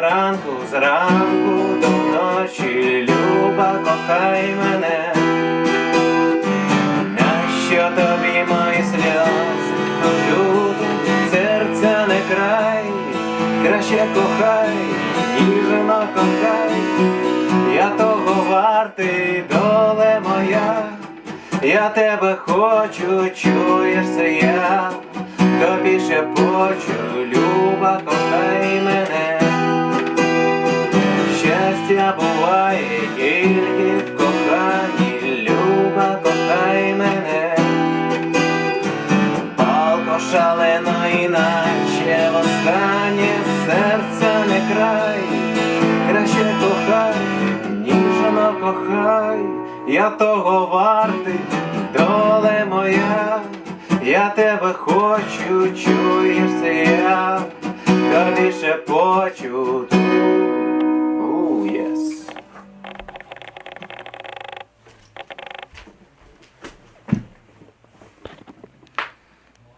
ранку, зранку до ночі, люба, кохай мене. Нащо тобі мої сльози, люду, серця не край, краще кохай, ніжно кохай, я того вартий, доле моя, я тебе хочу, чуєш це я, тобі ще почу, люба, кохай Щастя буває тільки в коханні, люба, кохай мене. Палко шалено іначе востаннє серця не край, краще кохай, ніжно кохай, я того вартий, доле моя, я тебе хочу, чуєш я, тобі ще почу.